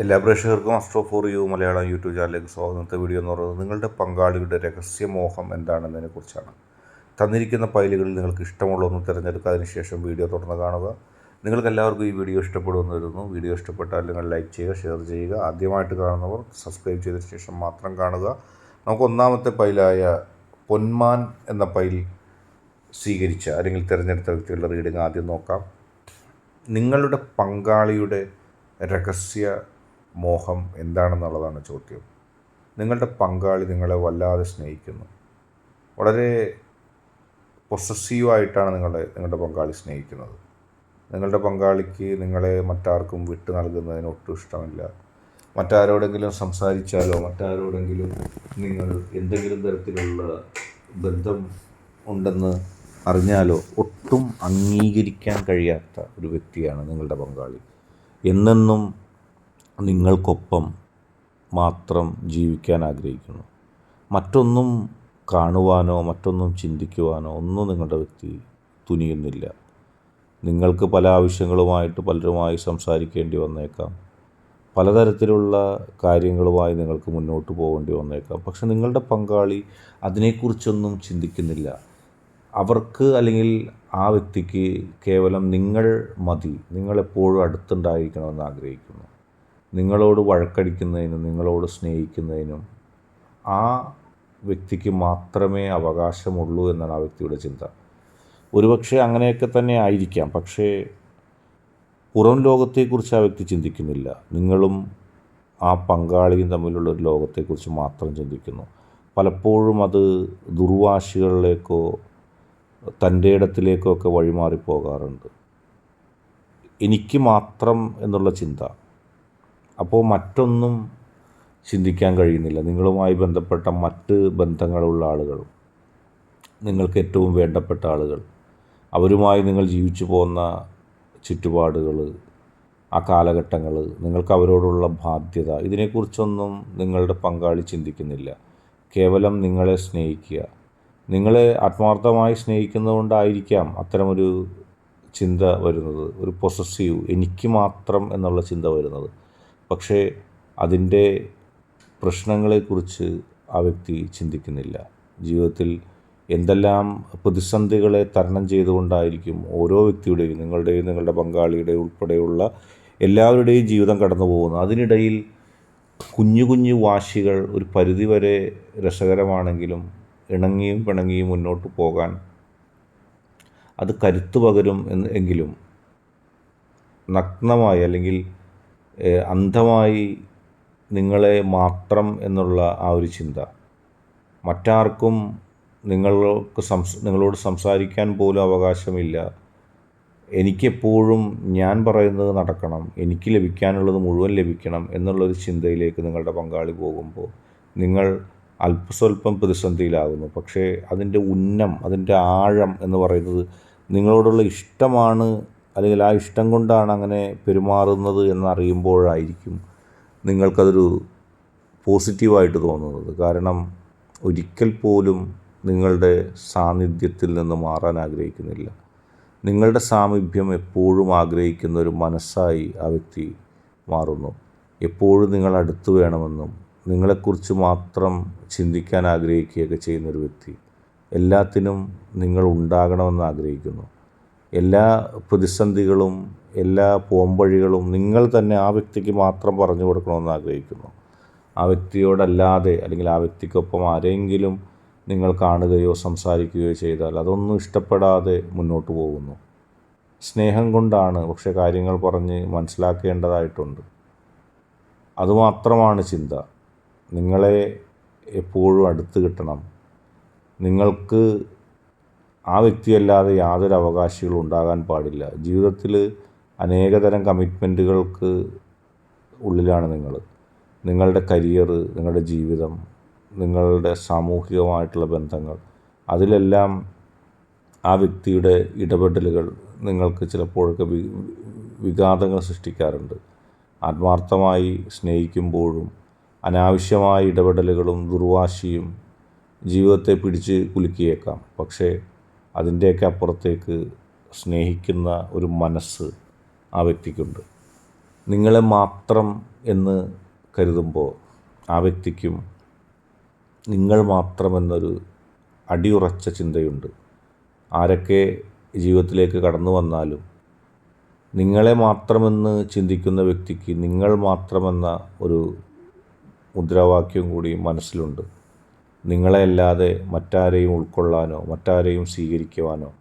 എല്ലാ പ്രേക്ഷകർക്കും astro for you Malayalam YouTube ചാനലിലേക്ക് സ്വാഗതം. ഇന്നത്തെ വീഡിയോ എന്ന് പറയുന്നത് നിങ്ങളുടെ പങ്കാളിയുടെ രഹസ്യമോഹം എന്താണെന്നതിനെ കുറിച്ചാണ് തന്നിരിക്കുന്ന ഫയലുകളിൽ നിങ്ങൾക്ക് ഇഷ്ടമുള്ള ഒന്ന് തിരഞ്ഞെടുക്കുക. അതിനുശേഷം വീഡിയോ തുടർന്ന് കാണുക. നിങ്ങൾക്ക് എല്ലാവർക്കും ഈ വീഡിയോ ഇഷ്ടപ്പെടുമെന്ന് വരുന്നു വീഡിയോ ഇഷ്ടപ്പെട്ടാൽ നിങ്ങൾ ലൈക്ക് ചെയ്യുക ഷെയർ ചെയ്യുക. ആദ്യമായിട്ട് കാണുന്നവർ സബ്സ്ക്രൈബ് ചെയ്തതിന് ശേഷം മാത്രം കാണുക. നമുക്ക് ഒന്നാമത്തെ ഫയലായ പൊന്മാൻ എന്ന ഫയൽ സ്വീകരിച്ച അല്ലെങ്കിൽ തിരഞ്ഞെടുത്ത വ്യക്തികളുടെ റീഡിംഗ് ആദ്യം നോക്കാം. നിങ്ങളുടെ പങ്കാളിയുടെ രഹസ്യ മോഹം എന്താണെന്നുള്ളതാണ് ചോദ്യം. നിങ്ങളുടെ പങ്കാളി നിങ്ങളെ വല്ലാതെ സ്നേഹിക്കുന്നു. വളരെ പൊസസീവായിട്ടാണ് നിങ്ങളെ നിങ്ങളുടെ പങ്കാളി സ്നേഹിക്കുന്നത്. നിങ്ങളുടെ പങ്കാളിക്ക് നിങ്ങളെ മറ്റാർക്കും വിട്ടു നൽകുന്നതിന് ഒട്ടും ഇഷ്ടമില്ല. മറ്റാരോടെങ്കിലും സംസാരിച്ചാലോ മറ്റാരോടെങ്കിലും നിങ്ങൾ എന്തെങ്കിലും തരത്തിലുള്ള ബന്ധം ഉണ്ടെന്ന് അറിഞ്ഞാലോ ഒട്ടും അംഗീകരിക്കാൻ കഴിയാത്ത ഒരു വ്യക്തിയാണ് നിങ്ങളുടെ പങ്കാളി. എന്നെന്നും നിങ്ങൾക്കൊപ്പം മാത്രം ജീവിക്കാൻ ആഗ്രഹിക്കുന്നു. മറ്റൊന്നും കാണുവാനോ മറ്റൊന്നും ചിന്തിക്കുവാനോ ഒന്നും നിങ്ങളുടെ വ്യക്തി തുനിയുന്നില്ല. നിങ്ങൾക്ക് പല ആവശ്യങ്ങളുമായിട്ട് പലരുമായി സംസാരിക്കേണ്ടി വന്നേക്കാം. പലതരത്തിലുള്ള കാര്യങ്ങളുമായി നിങ്ങൾക്ക് മുന്നോട്ട് പോകേണ്ടി വന്നേക്കാം. പക്ഷെ നിങ്ങളുടെ പങ്കാളി അതിനെക്കുറിച്ചൊന്നും ചിന്തിക്കുന്നില്ല. അവർക്ക് അല്ലെങ്കിൽ ആ വ്യക്തിക്ക് കേവലം നിങ്ങൾ മതി. നിങ്ങളെപ്പോഴും അടുത്തുണ്ടായിരിക്കണമെന്ന് ആഗ്രഹിക്കുന്നു. നിങ്ങളോട് വഴക്കടിക്കുന്നതിനും നിങ്ങളോട് സ്നേഹിക്കുന്നതിനും ആ വ്യക്തിക്ക് മാത്രമേ അവകാശമുള്ളൂ എന്നാണ് ആ വ്യക്തിയുടെ ചിന്ത. ഒരുപക്ഷെ അങ്ങനെയൊക്കെ തന്നെ ആയിരിക്കാം. പക്ഷേ പുറം ലോകത്തെക്കുറിച്ച് ആ വ്യക്തി ചിന്തിക്കുന്നില്ല. നിങ്ങളും ആ പങ്കാളിയും തമ്മിലുള്ള ഒരു ലോകത്തെക്കുറിച്ച് മാത്രം ചിന്തിക്കുന്നു. പലപ്പോഴും അത് ദുർവാശികളിലേക്കോ തന്റെ ഇടത്തിലേക്കോ ഒക്കെ വഴിമാറിപ്പോകാറുണ്ട്. എനിക്ക് മാത്രം എന്നുള്ള ചിന്ത അപ്പോൾ മറ്റൊന്നും ചിന്തിക്കാൻ കഴിയുന്നില്ല. നിങ്ങളുമായി ബന്ധപ്പെട്ട മറ്റ് ബന്ധങ്ങളുള്ള ആളുകൾ നിങ്ങൾക്ക് ഏറ്റവും വേണ്ടപ്പെട്ട ആളുകൾ അവരുമായി നിങ്ങൾ ജീവിച്ചു പോകുന്ന ചുറ്റുപാടുകൾ ആ കാലഘട്ടങ്ങൾ നിങ്ങൾക്ക് അവരോടുള്ള ബാധ്യത ഇതിനെക്കുറിച്ചൊന്നും നിങ്ങളുടെ പങ്കാളി ചിന്തിക്കുന്നില്ല. കേവലം നിങ്ങളെ സ്നേഹിക്കുക. നിങ്ങളെ ആത്മാർത്ഥമായി സ്നേഹിക്കുന്നതുകൊണ്ടായിരിക്കാം അത്തരമൊരു ചിന്ത വരുന്നത് ഒരു പൊസസീവ് എനിക്ക് മാത്രം എന്നുള്ള ചിന്ത വരുന്നത്. പക്ഷേ അതിന്റെ പ്രശ്നങ്ങളെക്കുറിച്ച് ആ വ്യക്തി ചിന്തിക്കുന്നില്ല. ജീവിതത്തിൽ എന്തെല്ലാം പ്രതിസന്ധികളെ തരണം ചെയ്തുകൊണ്ടായിരിക്കും ഓരോ വ്യക്തിയുടെയും നിങ്ങളുടെയും നിങ്ങളുടെ പങ്കാളിയുടെയും ഉൾപ്പെടെയുള്ള എല്ലാവരുടെയും ജീവിതം കടന്നു പോകുന്നത്. അതിനിടയിൽ കുഞ്ഞു കുഞ്ഞു വാശികൾ ഒരു പരിധിവരെ രസകരമാണെങ്കിലും ഇണങ്ങിയും പിണങ്ങിയും മുന്നോട്ട് പോകാൻ അത് കരുത്തു പകരും എന്ന് എങ്കിലും നഗ്നമായി അല്ലെങ്കിൽ അന്ധമായി നിങ്ങളെ മാത്രം എന്നുള്ള ആ ഒരു ചിന്ത. മറ്റാർക്കും നിങ്ങൾക്ക് സംസ് നിങ്ങളോട് സംസാരിക്കാൻ പോലും അവകാശമില്ല. എനിക്കെപ്പോഴും ഞാൻ പറയുന്നത് നടക്കണം. എനിക്ക് ലഭിക്കാനുള്ളത് മുഴുവൻ ലഭിക്കണം എന്നുള്ളൊരു ചിന്തയിലേക്ക് നിങ്ങളുടെ പങ്കാളി പോകുമ്പോൾ നിങ്ങൾ അല്പസ്വല്പം പ്രതിസന്ധിയിലാകുന്നു. പക്ഷേ അതിന്റെ ഉന്നം അതിന്റെ ആഴം എന്ന് പറയുന്നത് നിങ്ങളോടുള്ള ഇഷ്ടമാണ് അല്ലെങ്കിൽ ആ ഇഷ്ടം കൊണ്ടാണ് അങ്ങനെ പെരുമാറുന്നത് എന്നറിയുമ്പോഴായിരിക്കും നിങ്ങൾക്കതൊരു പോസിറ്റീവായിട്ട് തോന്നുന്നത്. കാരണം ഒരിക്കൽ പോലും നിങ്ങളുടെ സാന്നിധ്യത്തിൽ നിന്ന് മാറാൻ ആഗ്രഹിക്കുന്നില്ല. നിങ്ങളുടെ സാമീപ്യം എപ്പോഴും ആഗ്രഹിക്കുന്ന ഒരു മനസ്സായി ആ വ്യക്തി മാറുന്നു. എപ്പോഴും നിങ്ങൾ അടുത്ത് വേണമെന്നും നിങ്ങളെക്കുറിച്ച് മാത്രം ചിന്തിക്കാൻ ആഗ്രഹിക്കുകയൊക്കെ ചെയ്യുന്നൊരു വ്യക്തി എല്ലാത്തിനും നിങ്ങൾ ഉണ്ടാകണമെന്ന് ആഗ്രഹിക്കുന്നു. എല്ലാ പ്രതിസന്ധികളും എല്ലാ പോംവഴികളും നിങ്ങൾ തന്നെ ആ വ്യക്തിക്ക് മാത്രം പറഞ്ഞു കൊടുക്കണമെന്ന് ആഗ്രഹിക്കുന്നു. ആ വ്യക്തിയോടല്ലാതെ അല്ലെങ്കിൽ ആ വ്യക്തിക്കൊപ്പം ആരെങ്കിലും നിങ്ങൾ കാണുകയോ സംസാരിക്കുകയോ ചെയ്താൽ അതൊന്നും ഇഷ്ടപ്പെടാതെ മുന്നോട്ട് പോകുന്നു. സ്നേഹം കൊണ്ടാണ് പക്ഷെ കാര്യങ്ങൾ പറഞ്ഞ് മനസ്സിലാക്കേണ്ടതായിട്ടുണ്ട്. അതുമാത്രമാണ് ചിന്ത. നിങ്ങളെ എപ്പോഴും അടുത്ത് കിട്ടണം. നിങ്ങൾക്ക് ആ വ്യക്തിയല്ലാതെ യാതൊരു അവകാശികളും ഉണ്ടാകാൻ പാടില്ല. ജീവിതത്തിൽ അനേകതരം കമ്മിറ്റ്മെന്റുകൾക്ക് ഉള്ളിലാണ് നിങ്ങൾ. നിങ്ങളുടെ കരിയർ നിങ്ങളുടെ ജീവിതം നിങ്ങളുടെ സാമൂഹികമായിട്ടുള്ള ബന്ധങ്ങൾ അതിലെല്ലാം ആ വ്യക്തിയുടെ ഇടപെടലുകൾ നിങ്ങൾക്ക് ചിലപ്പോഴൊക്കെ വിഘാതങ്ങൾ സൃഷ്ടിക്കാറുണ്ട്. ആത്മാർത്ഥമായി സ്നേഹിക്കുമ്പോഴും അനാവശ്യമായ ഇടപെടലുകളും ദുർവാശിയും ജീവിതത്തെ പിടിച്ച് കുലുക്കിയേക്കാം. പക്ഷേ അതിന്റെയൊക്കെ അപ്പുറത്തേക്ക് സ്നേഹിക്കുന്ന ഒരു മനസ്സ് ആ വ്യക്തിക്കുണ്ട്. നിങ്ങളെ മാത്രം എന്ന് കരുതുമ്പോൾ ആ വ്യക്തിക്കും നിങ്ങൾ മാത്രമെന്നൊരു അടിയുറച്ച ചിന്തയുണ്ട്. ആരൊക്കെ ജീവിതത്തിലേക്ക് കടന്നു വന്നാലും നിങ്ങളെ മാത്രമെന്ന് ചിന്തിക്കുന്ന വ്യക്തിക്ക് നിങ്ങൾ മാത്രമെന്ന ഒരു മുദ്രാവാക്യം കൂടി മനസ്സിലുണ്ട്. നിങ്ങളെ അല്ലാതെ മറ്റാരെയും ഉൾക്കൊള്ളാനോ മറ്റാരെയും സ്വീകരിക്കുവാനോ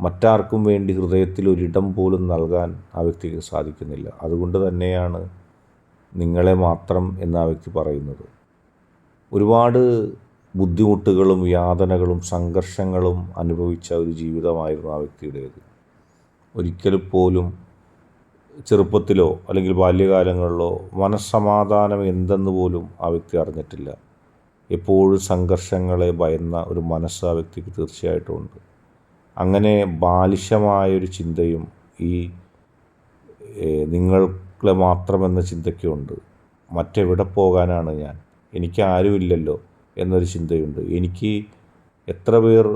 മറ്റാർക്കും വേണ്ടി ഹൃദയത്തിൽ ഒരിടം പോലും നൽകാൻ ആ വ്യക്തിക്ക് സാധിക്കുന്നില്ല. അതുകൊണ്ട് തന്നെയാണ് നിങ്ങളെ മാത്രം എന്ന് ആ വ്യക്തി പറയുന്നത്. ഒരുപാട് ബുദ്ധിമുട്ടുകളും യാതനകളും സംഘർഷങ്ങളും അനുഭവിച്ച ഒരു ജീവിതമായിരുന്നു ആ വ്യക്തിയുടേത്. ഒരിക്കലും പോലും ചെറുപ്പത്തിലോ അല്ലെങ്കിൽ ബാല്യകാലങ്ങളിലോ മനസ്സമാധാനം എന്തെന്ന് പോലും ആ വ്യക്തി അറിഞ്ഞിട്ടില്ല. എപ്പോഴും സംഘർഷങ്ങളെ ഭയന്ന ഒരു മനസ്സ് ആ വ്യക്തിക്ക് തീർച്ചയായിട്ടും ഉണ്ട്. അങ്ങനെ ബാലിശമായൊരു ചിന്തയും ഈ നിങ്ങളെ മാത്രമെന്ന ചിന്തയ്ക്കുണ്ട് മറ്റെവിടെ പോകാനാണ് ഞാൻ? എനിക്ക് ആരുമില്ലല്ലോ എന്നൊരു ചിന്തയുണ്ട്. എനിക്ക് എത്ര പേർ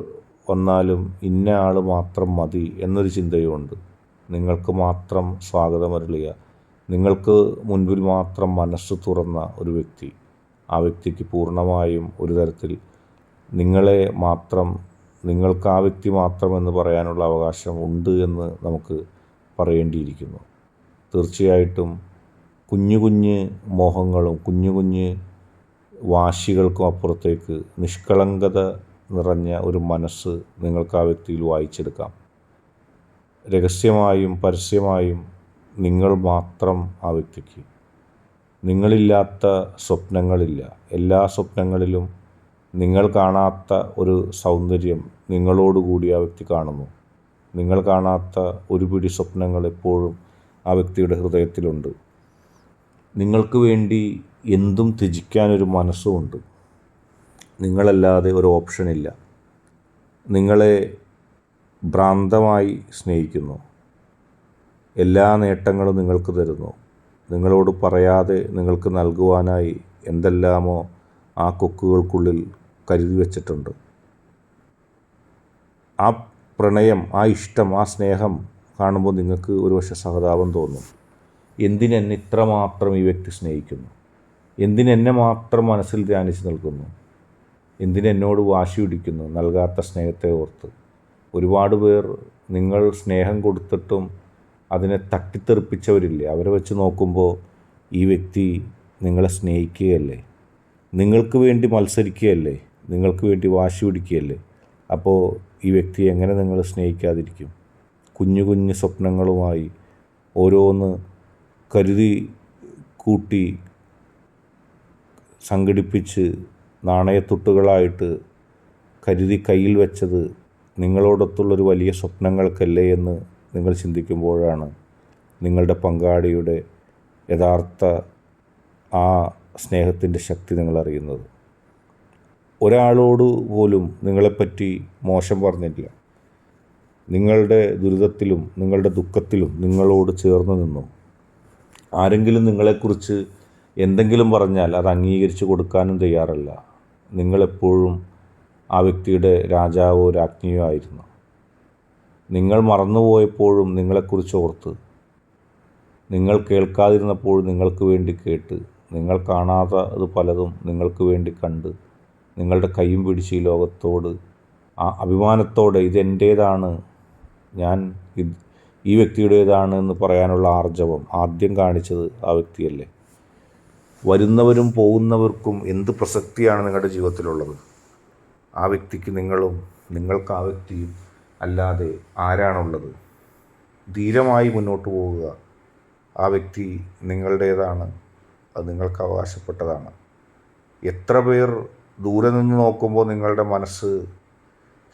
വന്നാലും ഇന്ന ആൾ മാത്രം മതി എന്നൊരു ചിന്തയുമുണ്ട് നിങ്ങൾക്ക് മാത്രം സ്വാഗതമരളിയ. നിങ്ങൾക്ക് മുൻപിൽ മാത്രം മനസ്സ് തുറന്ന ഒരു വ്യക്തി. ആ വ്യക്തിക്ക് പൂർണമായും ഒരു തരത്തിൽ നിങ്ങളെ മാത്രം നിങ്ങൾക്ക് ആ വ്യക്തി മാത്രമെന്ന് പറയാനുള്ള അവകാശം ഉണ്ട് എന്ന് നമുക്ക് പറയേണ്ടിയിരിക്കുന്നു. തീർച്ചയായിട്ടും കുഞ്ഞു കുഞ്ഞ് മോഹങ്ങളും കുഞ്ഞു കുഞ്ഞ് വാശികൾക്കും അപ്പുറത്തേക്ക് നിഷ്കളങ്കത നിറഞ്ഞ ഒരു മനസ്സ് നിങ്ങൾക്ക് ആ വ്യക്തിയിൽ വായിച്ചെടുക്കാം. രഹസ്യമായും പരസ്യമായും നിങ്ങൾ മാത്രം ആ വ്യക്തിക്ക് നിങ്ങളില്ലാത്ത സ്വപ്നങ്ങളില്ല. എല്ലാ സ്വപ്നങ്ങളിലും നിങ്ങൾ കാണാത്ത ഒരു സൗന്ദര്യം നിങ്ങളോടുകൂടി ആ വ്യക്തി കാണുന്നു. നിങ്ങൾ കാണാത്ത ഒരു പിടി സ്വപ്നങ്ങൾ എപ്പോഴും ആ വ്യക്തിയുടെ ഹൃദയത്തിലുണ്ട്. നിങ്ങൾക്ക് വേണ്ടി എന്തും ത്യജിക്കാനൊരു മനസ്സുമുണ്ട് നിങ്ങളല്ലാതെ ഒരു ഓപ്ഷനില്ല നിങ്ങളെ ഭ്രാന്തമായി സ്നേഹിക്കുന്നു. എല്ലാ നേട്ടങ്ങളും നിങ്ങൾക്ക് തരുന്നു. നിങ്ങളോട് പറയാതെ നിങ്ങൾക്ക് നൽകുവാനായി എന്തെല്ലാമോ ആ കൊക്കുകൾക്കുള്ളിൽ കരുതി വച്ചിട്ടുണ്ട്. ആ പ്രണയം ആ ഇഷ്ടം ആ സ്നേഹം കാണുമ്പോൾ നിങ്ങൾക്ക് ഒരുപക്ഷെ സഹതാപം തോന്നും. എന്തിനെന്നെ ഇത്രമാത്രം ഈ വ്യക്തി സ്നേഹിക്കുന്നു? എന്തിനെന്നെ മാത്രം മനസ്സിൽ ധ്യാനിച്ച് നിൽക്കുന്നു? എന്തിനെന്നോട് വാശി പിടിക്കുന്നു? നൽകാത്ത സ്നേഹത്തെ ഓർത്ത്. ഒരുപാട് പേർ നിങ്ങൾ സ്നേഹം കൊടുത്തിട്ടും അതിനെ തട്ടിത്തെറിപ്പിച്ചവരില്ലേ? അവരെ വെച്ച് നോക്കുമ്പോൾ ഈ വ്യക്തി നിങ്ങളെ സ്നേഹിക്കുകയല്ലേ? നിങ്ങൾക്ക് വേണ്ടി മത്സരിക്കുകയല്ലേ? നിങ്ങൾക്ക് വേണ്ടി വാശി പിടിക്കുകയല്ലേ? അപ്പോൾ ഈ വ്യക്തി എങ്ങനെ നിങ്ങൾ സ്നേഹിക്കാതിരിക്കും? കുഞ്ഞു കുഞ്ഞു സ്വപ്നങ്ങളുമായി ഓരോന്ന് കരുതി കൂട്ടി സംഘടിപ്പിച്ച് നാണയത്തുട്ടുകളായിട്ട് കരുതി കയ്യിൽ വെച്ചത് നിങ്ങളോടൊത്തുള്ളൊരു വലിയ സ്വപ്നങ്ങൾക്കല്ലേ എന്ന് നിങ്ങൾ ചിന്തിക്കുമ്പോഴാണ് നിങ്ങളുടെ പങ്കാളിയുടെ യഥാർത്ഥ ആ സ്നേഹത്തിന്റെ ശക്തി നിങ്ങൾ അറിയുന്നത്. ഒരാളോട് പോലും നിങ്ങളെപ്പറ്റി മോശം പറഞ്ഞില്ല നിങ്ങളുടെ ദുരിതത്തിലും നിങ്ങളുടെ ദുഃഖത്തിലും നിങ്ങളോട് ചേർന്ന് നിന്നു. ആരെങ്കിലും നിങ്ങളെക്കുറിച്ച് എന്തെങ്കിലും പറഞ്ഞാൽ അത് അംഗീകരിച്ചു കൊടുക്കാനും തയ്യാറല്ല. നിങ്ങളെപ്പോഴും ആ വ്യക്തിയുടെ രാജാവോ രാജ്ഞിയോ ആയിരുന്നു. നിങ്ങൾ മറന്നുപോയപ്പോഴും നിങ്ങളെക്കുറിച്ച് ഓർത്ത്. നിങ്ങൾ കേൾക്കാതിരുന്നപ്പോഴും നിങ്ങൾക്ക് വേണ്ടി കേട്ട്. നിങ്ങൾ കാണാത്തത് പലതും നിങ്ങൾക്ക് വേണ്ടി കണ്ട്. നിങ്ങളുടെ കൈയും പിടിച്ച് ഈ ലോകത്തോട് ആ അഭിമാനത്തോടെ ഇതെന്റേതാണ് ഞാൻ ഈ വ്യക്തിയുടേതാണ് എന്ന് പറയാനുള്ള ആർജവം ആദ്യം കാണിച്ചത് ആ വ്യക്തിയല്ലേ. വരുന്നവരും പോകുന്നവർക്കും എന്ത് പ്രസക്തിയാണ് നിങ്ങളുടെ ജീവിതത്തിലുള്ളത്? ആ വ്യക്തിക്ക് നിങ്ങളും നിങ്ങൾക്ക് ആ വ്യക്തിയും അല്ലാതെ ആരാണുള്ളത്? ധീരമായി മുന്നോട്ട് പോവുക. ആ വ്യക്തി നിങ്ങളുടേതാണ്. അത് നിങ്ങൾക്ക് അവകാശപ്പെട്ടതാണ്. എത്ര പേർ ദൂരെ നിന്ന് നോക്കുമ്പോൾ നിങ്ങളുടെ മനസ്സ്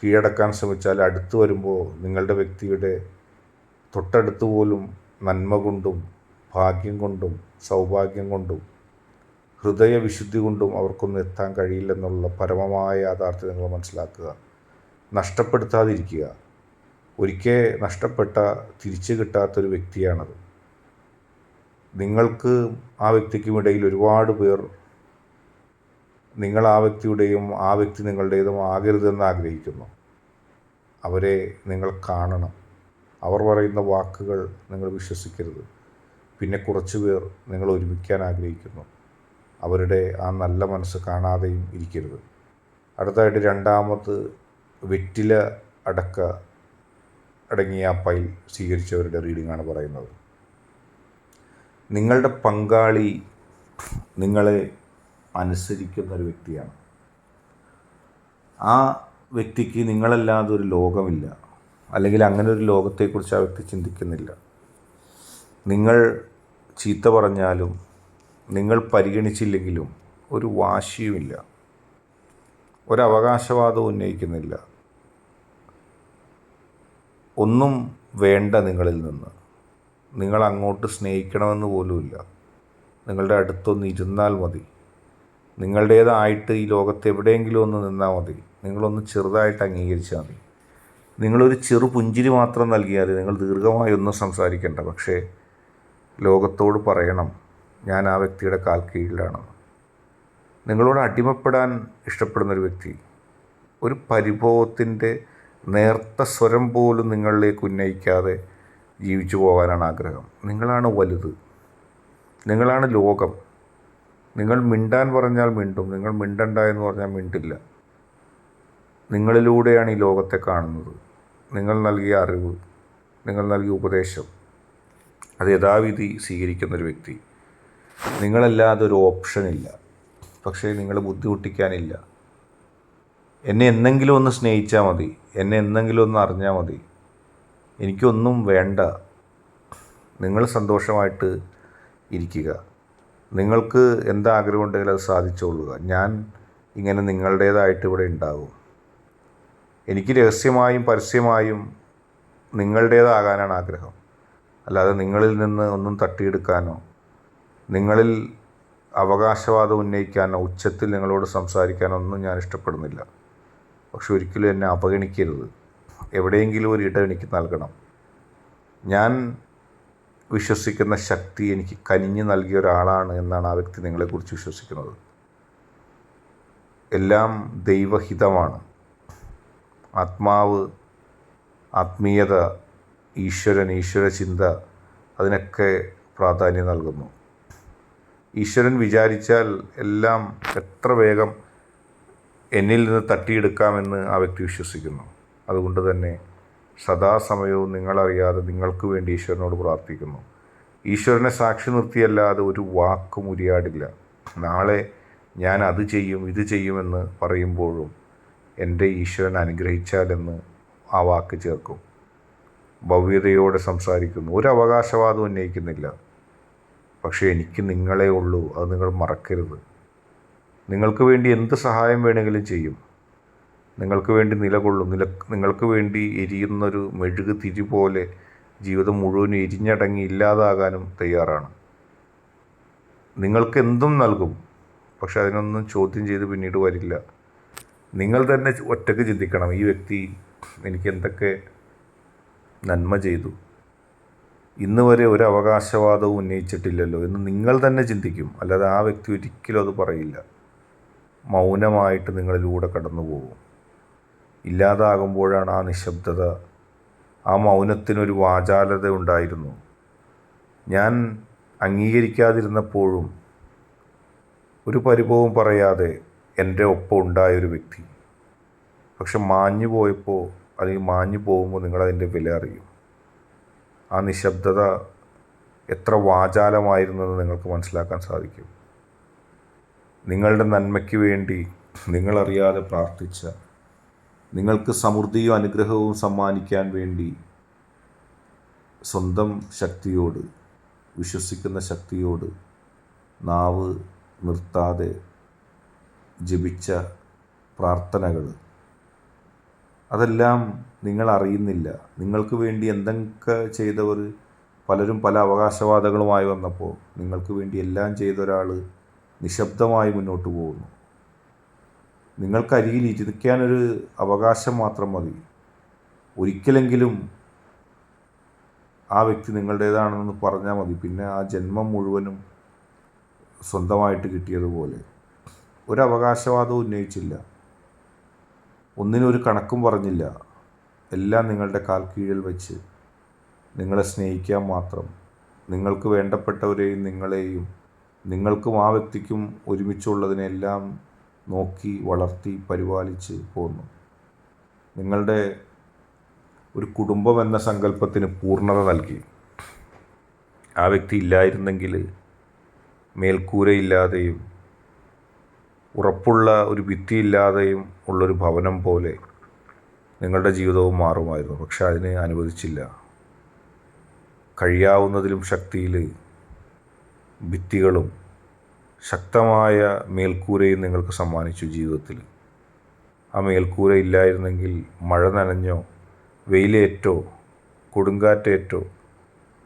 കീഴടക്കാൻ ശ്രമിച്ചാൽ അടുത്ത് വരുമ്പോൾ നിങ്ങളുടെ വ്യക്തിയുടെ തൊട്ടടുത്ത് പോലും നന്മ കൊണ്ടും ഭാഗ്യം കൊണ്ടും സൗഭാഗ്യം കൊണ്ടും ഹൃദയവിശുദ്ധി കൊണ്ടും അവർക്കൊന്നും എത്താൻ കഴിയില്ലെന്നുള്ള പരമമായ യാഥാർത്ഥ്യം നിങ്ങൾ മനസ്സിലാക്കുക. നഷ്ടപ്പെടുത്താതിരിക്കുക. ഒരിക്കൽ നഷ്ടപ്പെട്ട തിരിച്ചു കിട്ടാത്തൊരു വ്യക്തിയാണത്. നിങ്ങൾക്ക് ആ വ്യക്തിക്കും ഇടയിൽ ഒരുപാട് പേർ നിങ്ങൾ ആ വ്യക്തിയുടെയും ആ വ്യക്തി നിങ്ങളുടേതും ആകരുതെന്ന് ആഗ്രഹിക്കുന്നു. അവരെ നിങ്ങൾ കാണണം. അവർ പറയുന്ന വാക്കുകൾ നിങ്ങൾ വിശ്വസിക്കരുത്. പിന്നെ കുറച്ച് പേർ നിങ്ങൾ ഒരുമിക്കാൻ ആഗ്രഹിക്കുന്നു. അവരുടെ ആ നല്ല മനസ്സ് കാണാതെയും ഇരിക്കരുത്. അടുത്തായിട്ട് രണ്ടാമത് വെറ്റില അടക്ക അടങ്ങിയ ആ പൈൽ സ്വീകരിച്ചവരുടെ റീഡിംഗ് ആണ് പറയുന്നത്. നിങ്ങളുടെ പങ്കാളി നിങ്ങളെ അനുസരിക്കുന്ന ഒരു വ്യക്തിയാണ്. ആ വ്യക്തിക്ക് നിങ്ങളല്ലാതെ ഒരു ലോകമില്ല. അല്ലെങ്കിൽ അങ്ങനെ ഒരു ലോകത്തെക്കുറിച്ച് ആ വ്യക്തി ചിന്തിക്കുന്നില്ല. നിങ്ങൾ ചീത്ത പറഞ്ഞാലും നിങ്ങൾ പരിഗണിച്ചില്ലെങ്കിലും ഒരു വാശിയുമില്ല. ഒരവകാശവാദവും ഉന്നയിക്കുന്നില്ല. ഒന്നും വേണ്ട നിങ്ങളിൽ നിന്ന്. നിങ്ങൾ അങ്ങോട്ട് സ്നേഹിക്കണമെന്ന് പോലുമില്ല. നിങ്ങളുടെ അടുത്തൊന്ന് ഇരുന്നാൽ മതി. നിങ്ങളുടേതായിട്ട് ഈ ലോകത്ത് എവിടെയെങ്കിലും ഒന്ന് നിന്നാൽ മതി. നിങ്ങളൊന്ന് ചെറുതായിട്ട് അംഗീകരിച്ചാൽ മതി. നിങ്ങളൊരു ചെറു പുഞ്ചിരി മാത്രം നൽകിയാൽ നിങ്ങൾ ദീർഘമായി ഒന്നും സംസാരിക്കേണ്ട. പക്ഷേ ലോകത്തോട് പറയണം ഞാൻ ആ വ്യക്തിയുടെ കാൽ കീഴിലാണ്. നിങ്ങളോട് അടിമപ്പെടാൻ ഇഷ്ടപ്പെടുന്നൊരു വ്യക്തി ഒരു പരിഭവത്തിന്റെ നേർത്ത സ്വരം പോലും നിങ്ങളിലേക്ക് ഉന്നയിക്കാതെ ജീവിച്ചു പോകാനാണ് ആഗ്രഹം. നിങ്ങളാണ് വലുത്. നിങ്ങളാണ് ലോകം. നിങ്ങൾ മിണ്ടാൻ പറഞ്ഞാൽ മിണ്ടും. നിങ്ങൾ മിണ്ടണ്ട എന്ന് പറഞ്ഞാൽ മിണ്ടില്ല. നിങ്ങളിലൂടെയാണ് ഈ ലോകത്തെ കാണുന്നത്. നിങ്ങൾ നൽകിയ അറിവ് നിങ്ങൾ നൽകിയ ഉപദേശം അത് യഥാവിധി സ്വീകരിക്കുന്നൊരു വ്യക്തി. നിങ്ങളല്ലാതെ ഒരു ഓപ്ഷനില്ല പക്ഷേ നിങ്ങൾ ബുദ്ധിമുട്ടിക്കാനില്ല. എന്നെ എന്നെങ്കിലും ഒന്ന് സ്നേഹിച്ചാൽ മതി. എന്നെ എന്നെങ്കിലും ഒന്ന് അറിഞ്ഞാൽ മതി. എനിക്കൊന്നും വേണ്ട. നിങ്ങൾ സന്തോഷമായിട്ട് ഇരിക്കുക. നിങ്ങൾക്ക് എന്താഗ്രഹം ഉണ്ടെങ്കിൽ അത് സാധിച്ചോളുക. ഞാൻ ഇങ്ങനെ നിങ്ങളുടേതായിട്ട് ഇവിടെ ഉണ്ടാകും എനിക്ക് രഹസ്യമായും പരസ്യമായും നിങ്ങളുടേതാകാനാണ് ആഗ്രഹം. അല്ലാതെ നിങ്ങളിൽ നിന്ന് ഒന്നും തട്ടിയെടുക്കാനോ നിങ്ങളിൽ അവകാശവാദം ഉന്നയിക്കാനോ ഉച്ചത്തിൽ നിങ്ങളോട് സംസാരിക്കാനോ ഒന്നും ഞാൻ ഇഷ്ടപ്പെടുന്നില്ല. പക്ഷെ ഒരിക്കലും എന്നെ അവഗണിക്കരുത്. എവിടെയെങ്കിലും ഒരു ഇടം എനിക്ക് നൽകണം. ഞാൻ വിശ്വസിക്കുന്ന ശക്തി എനിക്ക് കനിഞ്ഞു നൽകിയ ഒരാളാണ് എന്നാണ് ആ വ്യക്തി നിങ്ങളെക്കുറിച്ച് വിശ്വസിക്കുന്നത്. എല്ലാം ദൈവഹിതമാണ്. ആത്മാവ് ആത്മീയത ഈശ്വരൻ ഈശ്വര ചിന്ത അതിനൊക്കെ പ്രാധാന്യം നൽകുന്നു. ഈശ്വരൻ വിചാരിച്ചാൽ എല്ലാം എത്ര വേഗം എന്നിൽ നിന്ന് തട്ടിയെടുക്കാമെന്ന് ആ വ്യക്തി വിശ്വസിക്കുന്നു. അതുകൊണ്ട് തന്നെ സദാസമയവും നിങ്ങളറിയാതെ നിങ്ങൾക്ക് വേണ്ടി ഈശ്വരനോട് പ്രാർത്ഥിക്കുന്നു. ഈശ്വരനെ സാക്ഷി നിർത്തിയല്ലാതെ ഒരു വാക്കും ഉരിയാടില്ല. നാളെ ഞാൻ അത് ചെയ്യും ഇത് ചെയ്യുമെന്ന് പറയുമ്പോഴും എന്റെ ഈശ്വരൻ അനുഗ്രഹിച്ചാലെന്ന് ആ വാക്ക് ചേർക്കും. ഭവ്യതയോടെ സംസാരിക്കുന്നു. ഒരു അവകാശവാദം ഉന്നയിക്കുന്നില്ല. പക്ഷേ എനിക്ക് നിങ്ങളെ ഉള്ളൂ. അത് നിങ്ങൾ മറക്കരുത്. നിങ്ങൾക്ക് വേണ്ടി എന്ത് സഹായം വേണമെങ്കിലും ചെയ്യും. നിങ്ങൾക്ക് വേണ്ടി നിലകൊള്ളും. നില നിങ്ങൾക്ക് വേണ്ടി എരിയുന്നൊരു മെഴുക് തിരി പോലെ ജീവിതം മുഴുവനും എരിഞ്ഞടങ്ങി ഇല്ലാതാകാനും തയ്യാറാണ്. നിങ്ങൾക്ക് എന്തും നൽകും പക്ഷെ അതിനൊന്നും ചോദ്യം ചെയ്ത് പിന്നീട് വരില്ല. നിങ്ങൾ തന്നെ ഒറ്റയ്ക്ക് ചിന്തിക്കണം ഈ വ്യക്തി എനിക്ക് എന്തൊക്കെ നന്മ ചെയ്തു. ഇന്ന് വരെ ഒരു അവകാശവാദവും ഉന്നയിച്ചിട്ടില്ലല്ലോ എന്ന് നിങ്ങൾ തന്നെ ചിന്തിക്കും. അല്ലാതെ ആ വ്യക്തി ഒരിക്കലും അത് പറയില്ല. മൗനമായിട്ട് നിങ്ങളിലൂടെ കടന്നു പോകും ഇല്ലാതാകുമ്പോഴാണ് ആ നിശബ്ദത ആ മൗനത്തിനൊരു വാചാലത ഉണ്ടായിരുന്നു. ഞാൻ അംഗീകരിക്കാതിരുന്നപ്പോഴും ഒരു പരിഭവം പറയാതെ എന്റെ ഒപ്പം ഉണ്ടായൊരു വ്യക്തി. പക്ഷെ മാഞ്ഞു പോയപ്പോൾ അല്ലെങ്കിൽ മാഞ്ഞു പോകുമ്പോൾ നിങ്ങളതിന്റെ വില അറിയും. ആ നിശബ്ദത എത്ര വാചാലമായിരുന്നെന്ന് നിങ്ങൾക്ക് മനസ്സിലാക്കാൻ സാധിക്കും. നിങ്ങളുടെ നന്മയ്ക്ക് വേണ്ടി നിങ്ങളറിയാതെ പ്രാർത്ഥിച്ച നിങ്ങൾക്ക് സമൃദ്ധിയും അനുഗ്രഹവും സമ്മാനിക്കാൻ വേണ്ടി സ്വന്തം ശക്തിയോട് വിശ്വസിക്കുന്ന ശക്തിയോട് നാവ് നിർത്താതെ ജപിച്ച പ്രാർത്ഥനകൾ. അതെല്ലാം നിങ്ങൾ അറിയുന്നില്ല. നിങ്ങൾക്ക് വേണ്ടി എന്തൊക്കെ ചെയ്തവർ പലരും പല അവകാശവാദങ്ങളുമായി വന്നപ്പോൾ നിങ്ങൾക്ക് വേണ്ടി എല്ലാം ചെയ്ത ഒരാൾ നിശബ്ദമായി മുന്നോട്ട് പോകുന്നു. നിങ്ങൾക്കരികിൽ ഇരിക്കാനൊരു അവകാശം മാത്രം മതി. ഒരിക്കലെങ്കിലും ആ വ്യക്തി നിങ്ങളുടേതാണെന്ന് പറഞ്ഞാൽ മതി. പിന്നെ ആ ജന്മം മുഴുവനും സ്വന്തമായിട്ട് കിട്ടിയതുപോലെ. ഒരു ഉന്നയിച്ചില്ല. ഒന്നിനൊരു കണക്കും പറഞ്ഞില്ല. എല്ലാം നിങ്ങളുടെ കാൽ കീഴിൽ വെച്ച് നിങ്ങളെ സ്നേഹിക്കാൻ മാത്രം. നിങ്ങൾക്ക് വേണ്ടപ്പെട്ടവരെയും നിങ്ങളെയും നിങ്ങൾക്കും ആ വ്യക്തിക്കും ഒരുമിച്ചുള്ളതിനെല്ലാം നോക്കി വളർത്തി പരിപാലിച്ച് പോന്നു. നിങ്ങളുടെ ഒരു കുടുംബം എന്ന സങ്കല്പത്തിന് പൂർണത നൽകി. ആ വ്യക്തി ഇല്ലായിരുന്നെങ്കിൽ മേൽക്കൂരയില്ലാതെയും ഉറപ്പുള്ള ഒരു ഭിത്തിയില്ലാതെയും ഉള്ളൊരു ഭവനം പോലെ നിങ്ങളുടെ ജീവിതവും മാറുമായിരുന്നു. പക്ഷെ അതിനെ അനുവദിച്ചില്ല. കഴിയാവുന്നതിലും ശക്തിയിൽ ഭിത്തികളും ശക്തമായ മേൽക്കൂരയും നിങ്ങൾക്ക് സമ്മാനിച്ചു ജീവിതത്തിൽ. ആ മേൽക്കൂര ഇല്ലായിരുന്നെങ്കിൽ മഴ നനഞ്ഞോ വെയിലേറ്റോ കൊടുങ്കാറ്റേറ്റോ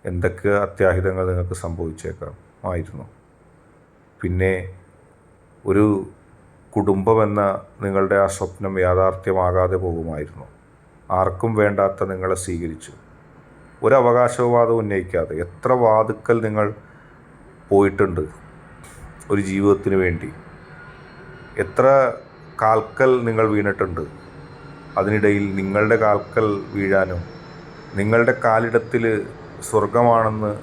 എന്തൊക്കെ അത്യാഹിതങ്ങൾ നിങ്ങൾക്ക് സംഭവിച്ചേക്കാം ആയിരുന്നു. പിന്നെ ഒരു കുടുംബമെന്ന നിങ്ങളുടെ ആ സ്വപ്നം യാഥാർത്ഥ്യമാകാതെ പോകുമായിരുന്നു. ആർക്കും വേണ്ടാത്ത നിങ്ങളെ സ്വീകരിച്ചു. ഒരു അവകാശവാദം ഉന്നയിക്കാതെ എത്ര വാതുക്കൽ നിങ്ങൾ പോയിട്ടുണ്ട് ഒരു ജീവിതത്തിന് വേണ്ടി. എത്ര കാൽക്കൽ നിങ്ങൾ വീണിട്ടുണ്ട്? അതിനിടയിൽ നിങ്ങളുടെ കാൽക്കൽ വീഴാനും നിങ്ങളുടെ കാലിടത്തിൽ സ്വർഗമാണെന്ന്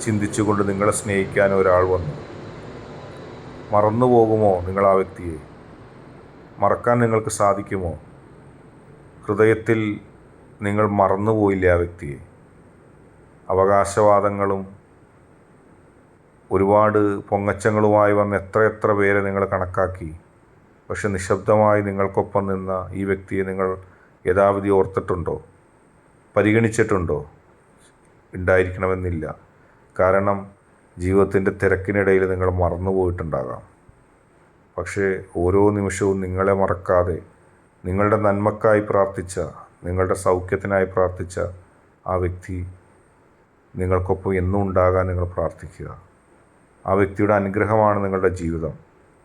ചിന്തിച്ചുകൊണ്ട് നിങ്ങളെ സ്നേഹിക്കാൻ ഒരാൾ വന്നു. മറന്നു പോകുമോ നിങ്ങൾ ആ വ്യക്തിയെ? മറക്കാൻ നിങ്ങൾക്ക് സാധിക്കുമോ? ഹൃദയത്തിൽ നിങ്ങൾ മറന്നുപോയില്ല ആ വ്യക്തിയെ? അവകാശവാദങ്ങളും ഒരുപാട് പൊങ്ങച്ചങ്ങളുമായി വന്ന് എത്ര എത്ര പേരെ നിങ്ങൾ കണക്കാക്കി. പക്ഷെ നിശബ്ദമായി നിങ്ങൾക്കൊപ്പം നിന്ന ഈ വ്യക്തിയെ നിങ്ങൾ യഥാവിധി ഓർത്തിട്ടുണ്ടോ? പരിഗണിച്ചിട്ടുണ്ടോ? ഉണ്ടായിരിക്കണമെന്നില്ല. കാരണം ജീവിതത്തിന്റെ തിരക്കിനിടയിൽ നിങ്ങൾ മറന്നുപോയിട്ടുണ്ടാകാം പക്ഷേ ഓരോ നിമിഷവും നിങ്ങളെ മറക്കാതെ നിങ്ങളുടെ നന്മക്കായി പ്രാർത്ഥിച്ച നിങ്ങളുടെ സൗഖ്യത്തിനായി പ്രാർത്ഥിച്ച ആ വ്യക്തി നിങ്ങൾക്കൊപ്പം എന്നും ഉണ്ടാകാൻ നിങ്ങൾ പ്രാർത്ഥിക്കുക. ആ വ്യക്തിയുടെ അനുഗ്രഹമാണ് നിങ്ങളുടെ ജീവിതം.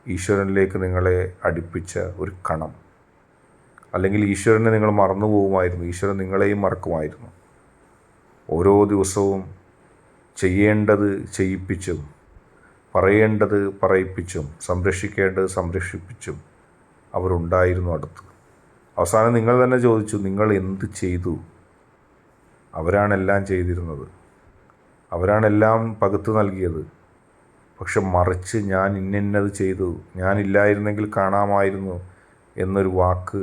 ഈശ്വരനിലേക്ക് നിങ്ങളെ അടുപ്പിച്ച ഒരു കണം. അല്ലെങ്കിൽ ഈശ്വരനെ നിങ്ങൾ മറന്നു പോകുമായിരുന്നു ഈശ്വരൻ നിങ്ങളെയും മറക്കുമായിരുന്നു. ഓരോ ദിവസവും ചെയ്യേണ്ടത് ചെയ്യിപ്പിച്ചും പറയേണ്ടത് പറയിപ്പിച്ചും സംരക്ഷിക്കേണ്ടത് സംരക്ഷിപ്പിച്ചും അവരുണ്ടായിരുന്നു അടുത്ത്. അവസാനം നിങ്ങൾ തന്നെ ചോദിച്ചു നിങ്ങൾ എന്ത് ചെയ്തു? അവരാണെല്ലാം ചെയ്തിരുന്നത്. അവരാണെല്ലാം പകുത്തു നൽകിയത്. പക്ഷെ മറിച്ച് ഞാൻ ഇന്നത് ചെയ്തു. ഞാനില്ലായിരുന്നെങ്കിൽ കാണാമായിരുന്നു എന്നൊരു വാക്ക്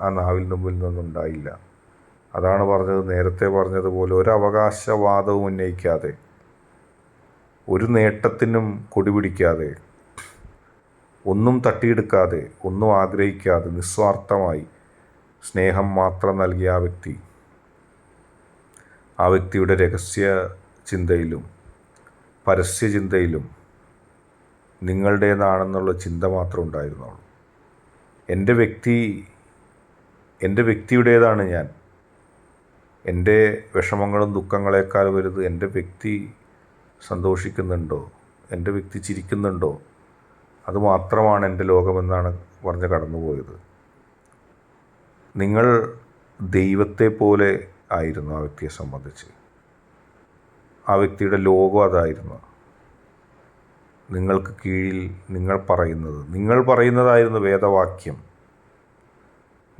ആ നാവിൽ മുമ്പിൽ നിന്നുണ്ടായില്ല. അതാണ് പറഞ്ഞത് നേരത്തെ പറഞ്ഞതുപോലെ ഒരു അവകാശവാദവും ഉന്നയിക്കാതെ ഒരു നേട്ടത്തിനും കൊടിപിടിക്കാതെ ഒന്നും തട്ടിയെടുക്കാതെ ഒന്നും ആഗ്രഹിക്കാതെ നിസ്വാർത്ഥമായി സ്നേഹം മാത്രം നൽകിയ ആ വ്യക്തി ആ വ്യക്തിയുടെ രഹസ്യ ചിന്തയിലും പരസ്യ ചിന്തയിലും നിങ്ങളുടേതാണെന്നുള്ള ചിന്ത മാത്രം ഉണ്ടായിരുന്നുള്ളൂ. എന്റെ വ്യക്തി എന്റെ വ്യക്തിയുടേതാണ് ഞാൻ. എന്റെ വിഷമങ്ങളും ദുഃഖങ്ങളെക്കാൾ വലുത് എന്റെ വ്യക്തി സന്തോഷിക്കുന്നുണ്ടോ? എന്റെ വ്യക്തി ചിരിക്കുന്നുണ്ടോ? അതുമാത്രമാണ് എന്റെ ലോകമെന്നാണ് പറഞ്ഞ് കടന്നുപോയത്. നിങ്ങൾ ദൈവത്തെ പോലെ ആയിരുന്നു ആ വ്യക്തിയെ സംബന്ധിച്ച്. ആ വ്യക്തിയുടെ ലോകം അതായിരുന്നു. നിങ്ങൾക്ക് കീഴിൽ നിങ്ങൾ പറയുന്നത്. നിങ്ങൾ പറയുന്നതായിരുന്നു വേദവാക്യം.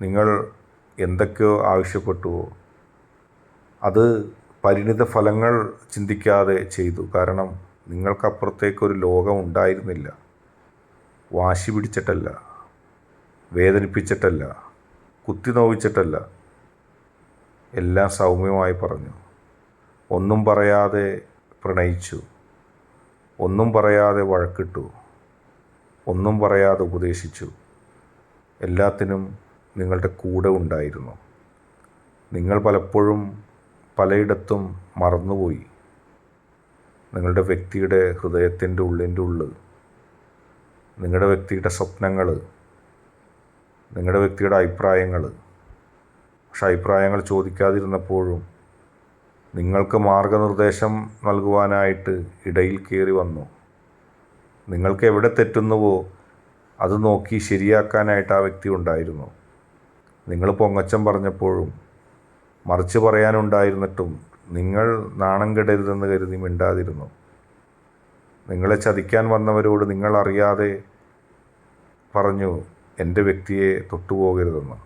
നിങ്ങൾ എന്തൊക്കെയോ ആവശ്യപ്പെട്ടുവോ അത് പരിണിത ഫലങ്ങൾ ചിന്തിക്കാതെ ചെയ്തു. കാരണം നിങ്ങൾക്കപ്പുറത്തേക്കൊരു ലോകം ഉണ്ടായിരുന്നില്ല. വാശി പിടിച്ചിട്ടല്ല. വേദനിപ്പിച്ചിട്ടല്ല. കുത്തി നോവിച്ചിട്ടല്ല. എല്ലാം സൗമ്യമായി പറഞ്ഞു. ഒന്നും പറയാതെ പ്രണയിച്ചു. ഒന്നും പറയാതെ വഴക്കിട്ടു. ഒന്നും പറയാതെ ഉപദേശിച്ചു. എല്ലാത്തിനും നിങ്ങളുടെ കൂടെ ഉണ്ടായിരുന്നു. നിങ്ങൾ പലപ്പോഴും പലയിടത്തും മറന്നുപോയി. നിങ്ങളുടെ വ്യക്തിയുടെ ഹൃദയത്തിന്റെ ഉള്ളിന്റെ ഉള്ളിൽ നിങ്ങളുടെ വ്യക്തിയുടെ സ്വപ്നങ്ങൾ നിങ്ങളുടെ വ്യക്തിയുടെ അഭിപ്രായങ്ങൾ പക്ഷെ അഭിപ്രായങ്ങൾ ചോദിക്കാതിരുന്നപ്പോഴും നിങ്ങൾക്ക് മാർഗനിർദ്ദേശം നൽകുവാനായിട്ട് ഇടയിൽ കയറി വന്നു. നിങ്ങൾക്ക് എവിടെ തെറ്റുന്നുവോ അത് നോക്കി ശരിയാക്കാനായിട്ട് ആ വ്യക്തി ഉണ്ടായിരുന്നു. നിങ്ങൾ പൊങ്ങച്ചം പറഞ്ഞപ്പോഴും മറിച്ച് പറയാനുണ്ടായിരുന്നിട്ടും നിങ്ങൾ നാണം കെടരുതെന്ന് കരുതി മിണ്ടാതിരുന്നു. നിങ്ങളെ ചതിക്കാൻ വന്നവരോട് നിങ്ങൾ അറിയാതെ പറഞ്ഞു എന്റെ വ്യക്തിയെ തൊട്ടുപോകരുതെന്ന്.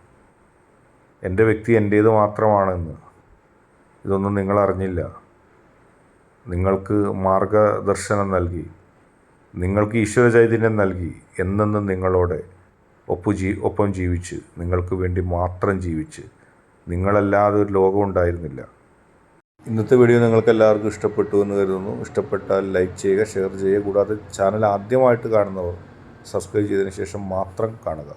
എന്റെ വ്യക്തി എന്റേത് മാത്രമാണെന്ന്. ഇതൊന്നും നിങ്ങൾ അറിഞ്ഞില്ല നിങ്ങൾക്ക് മാർഗദർശനം നൽകി നിങ്ങൾക്ക് ഈശ്വര ചൈതന്യം നൽകി എന്നെന്നും നിങ്ങളോടെ ഒപ്പു ജീ ഒപ്പം ജീവിച്ച് നിങ്ങൾക്ക് വേണ്ടി മാത്രം ജീവിച്ച് നിങ്ങളല്ലാതെ ഒരു ലോകം ഉണ്ടായിരുന്നില്ല. ഇന്നത്തെ വീഡിയോ നിങ്ങൾക്ക് എല്ലാവർക്കും ഇഷ്ടപ്പെട്ടു എന്ന് കരുതുന്നു. ഇഷ്ടപ്പെട്ടാൽ ലൈക്ക് ചെയ്യുക ഷെയർ ചെയ്യുക. കൂടാതെ ചാനൽ ആദ്യമായിട്ട് കാണുന്നവർ സബ്സ്ക്രൈബ് ചെയ്തതിന് ശേഷം മാത്രം കാണുക.